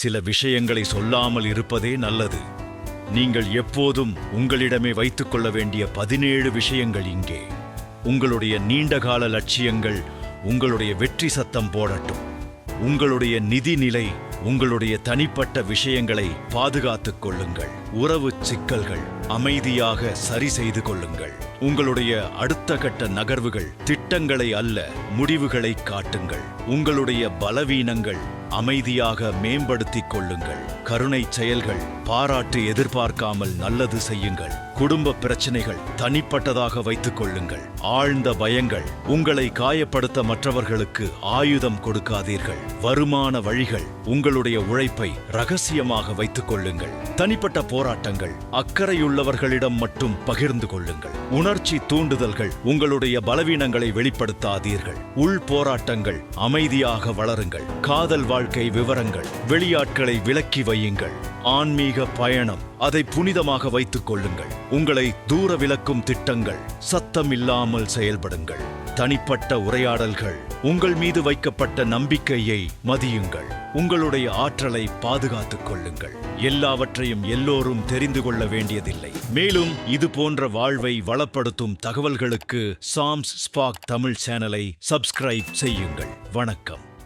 சில விஷயங்களை சொல்லாமல் இருப்பதே நல்லது. நீங்கள் எப்போதும் உங்களிடமே வைத்துக்கொள்ள வேண்டிய பதினேழு விஷயங்கள் இங்கே. உங்களுடைய நீண்டகால லட்சியங்கள் உங்களுடைய வெற்றி சத்தம் போடட்டும். உங்களுடைய நிதி நிலை உங்களுடைய தனிப்பட்ட விஷயங்களை பாதுகாத்துக் கொள்ளுங்கள். உறவு சிக்கல்கள் அமைதியாக சரி செய்து கொள்ளுங்கள். உங்களுடைய அடுத்த கட்ட நகர்வுகள் திட்டங்களை அல்ல முடிவுகளை காட்டுங்கள். உங்களுடைய பலவீனங்கள் அமைதியாக மேம்படுத்திக் கொள்ளுங்கள். கருணை செயல்கள் பாராட்டு எதிர்பார்க்காமல் நல்லது செய்யுங்கள். குடும்ப பிரச்சனைகள் தனிப்பட்டதாக வைத்துக் கொள்ளுங்கள். ஆழ்ந்த பயங்கள் உங்களை காயப்படுத்த மற்றவர்களுக்கு ஆயுதம் கொடுக்காதீர்கள். வருமான வழிகள் உங்களுடைய உழைப்பை ரகசியமாக வைத்துக் கொள்ளுங்கள். தனிப்பட்ட போராட்டங்கள் அக்கறையுள்ளவர்களிடம் மட்டும் பகிர்ந்து கொள்ளுங்கள். உணர்ச்சி தூண்டுதல்கள் உங்களுடைய பலவீனங்களை வெளிப்படுத்தாதீர்கள். உள் போராட்டங்கள் அமைதியாக வளருங்கள். காதல் வாழ்க்கை விவரங்கள் வெளியாட்களை விலக்கி வையுங்கள். ஆன்மீக பயணம் அதை புனிதமாக வைத்துக் கொள்ளுங்கள். உங்களை தூர விலக்கும் திட்டங்கள் சத்தம் இல்லாமல் செயல்படுங்கள். தனிப்பட்ட உரையாடல்கள் உங்கள் மீது வைக்கப்பட்ட நம்பிக்கையை மதியுங்கள். உங்களுடைய ஆற்றலை பாதுகாத்துக் கொள்ளுங்கள். எல்லாவற்றையும் எல்லோரும் தெரிந்து கொள்ள வேண்டியதில்லை. மேலும் இது போன்ற வாழ்வை வளப்படுத்தும் தகவல்களுக்கு சாம்ஸ் ஸ்பாக் தமிழ் சேனலை சப்ஸ்கிரைப் செய்யுங்கள். வணக்கம்.